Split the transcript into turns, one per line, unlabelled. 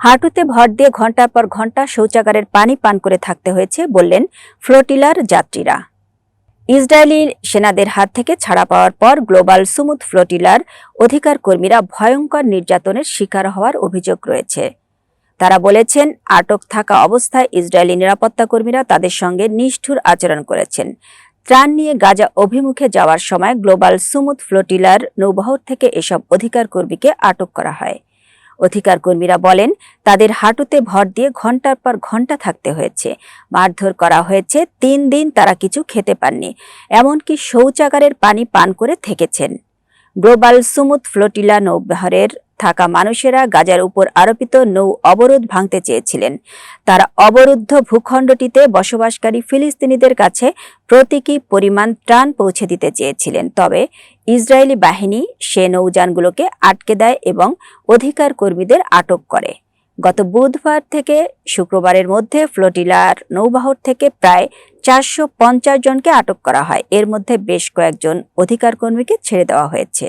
হাঁটুতে ভর দিয়ে ঘণ্টার পর ঘণ্টা শৌচাগারের পানি পান করে থাকতে হয়েছে বললেন ফ্লোটিলার যাত্রীরা। ইসরায়েলি সেনাদের হাত থেকে ছাড়া পাওয়ার পর গ্লোবাল সুমুদ ফ্লোটিলার অধিকার কর্মীরা ভয়ঙ্কর নির্যাতনের শিকার হওয়ার অভিযোগ রয়েছে। তারা বলেছেন, আটক থাকা অবস্থায় ইসরায়েলি নিরাপত্তা কর্মীরা তাদের সঙ্গে নিষ্ঠুর আচরণ করেছেন। ত্রাণ নিয়ে গাজা অভিমুখে যাওয়ার সময় গ্লোবাল সুমুদ ফ্লোটিলার নৌবহর থেকে এসব অধিকার কর্মীকে আটক করা হয়। অধিকার কর্মীরা বলেন, তাদের হাঁটুতে ভর দিয়ে ঘণ্টার পর ঘণ্টা থাকতে হয়েছে। মারধর করা হয়েছে, তিন দিন তারা কিছু খেতে পাননি। এমনকি শৌচাগারের পানি পান করে থেকেছেন। গ্লোবাল সুমুদ ফ্লোটিলা নৌবহরের থাকা মানুষেরা গাজার উপর আরোপিত নৌ অবরোধ ভাঙতে চেয়েছিলেন। তারা অবরুদ্ধ ভূখণ্ডটিতে বসবাসকারী ফিলিস্তিনিদের কাছে প্রতীকী পরিমাণ ত্রাণ পৌঁছে দিতে চেয়েছিলেন। তবে ইসরায়েলি বাহিনী সে নৌযানগুলোকে আটকে দেয় এবং অধিকার কর্মীদের আটক করে। গত বুধবার থেকে শুক্রবারের মধ্যে ফ্লোটিলার নৌবাহর থেকে প্রায় চারশো পঞ্চাশ জনকে আটক করা হয়। এর মধ্যে বেশ কয়েকজন অধিকার কর্মীকে ছেড়ে দেওয়া হয়েছে।